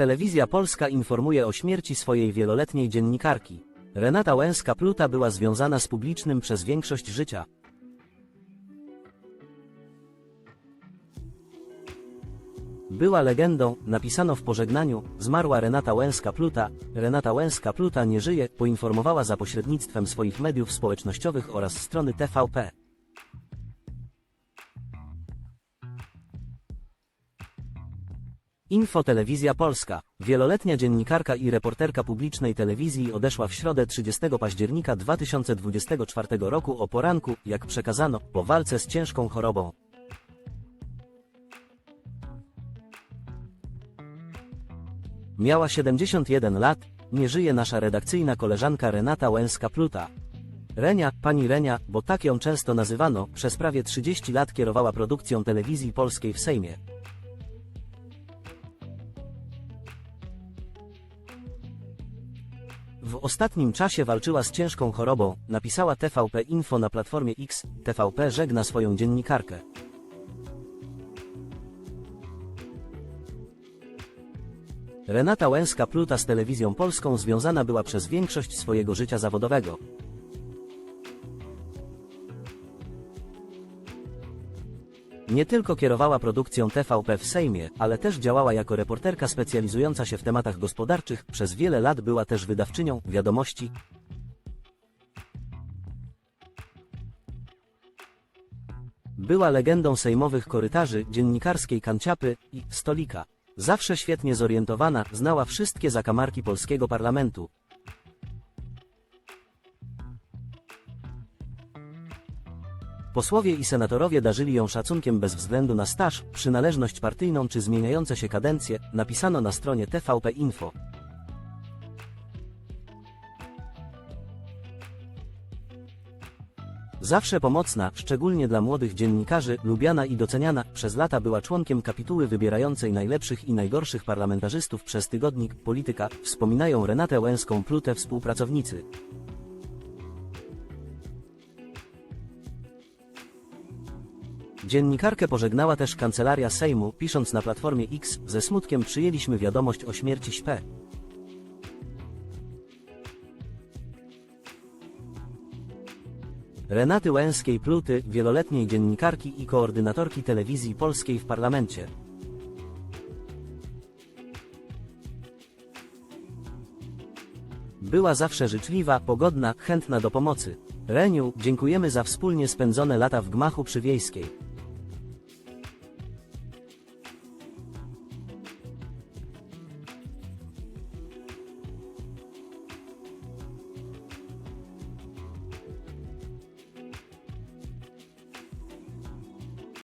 Telewizja Polska informuje o śmierci swojej wieloletniej dziennikarki. Renata Łęska-Pluta była związana z publicznym przez większość życia. Była legendą, napisano w pożegnaniu, zmarła Renata Łęska-Pluta. Renata Łęska-Pluta nie żyje, poinformowała za pośrednictwem swoich mediów społecznościowych oraz strony TVP. Info Telewizja Polska. Wieloletnia dziennikarka i reporterka publicznej telewizji odeszła w środę 30 października 2024 roku o poranku, jak przekazano, po walce z ciężką chorobą. Miała 71 lat, nie żyje nasza redakcyjna koleżanka Renata Łęska-Pluta. Renia, pani Renia, bo tak ją często nazywano, przez prawie 30 lat kierowała produkcją telewizji polskiej w Sejmie. W ostatnim czasie walczyła z ciężką chorobą, napisała TVP Info na platformie X. TVP żegna swoją dziennikarkę. Renata Łęska-Pluta z telewizją polską związana była przez większość swojego życia zawodowego. Nie tylko kierowała produkcją TVP w Sejmie, ale też działała jako reporterka specjalizująca się w tematach gospodarczych, przez wiele lat była też wydawczynią wiadomości. Była legendą sejmowych korytarzy, dziennikarskiej kanciapy i stolika. Zawsze świetnie zorientowana, znała wszystkie zakamarki polskiego parlamentu. Posłowie i senatorowie darzyli ją szacunkiem bez względu na staż, przynależność partyjną czy zmieniające się kadencje, napisano na stronie TVP Info. Zawsze pomocna, szczególnie dla młodych dziennikarzy, lubiana i doceniana, przez lata była członkiem kapituły wybierającej najlepszych i najgorszych parlamentarzystów przez tygodnik Polityka, wspominają Renatę Łęską-Plutę współpracownicy. Dziennikarkę pożegnała też kancelaria Sejmu, pisząc na platformie X, ze smutkiem przyjęliśmy wiadomość o śmierci ŚP. Renaty Łęskiej-Pluty, wieloletniej dziennikarki i koordynatorki telewizji polskiej w parlamencie. Była zawsze życzliwa, pogodna, chętna do pomocy. Reniu, dziękujemy za wspólnie spędzone lata w gmachu przywiejskiej.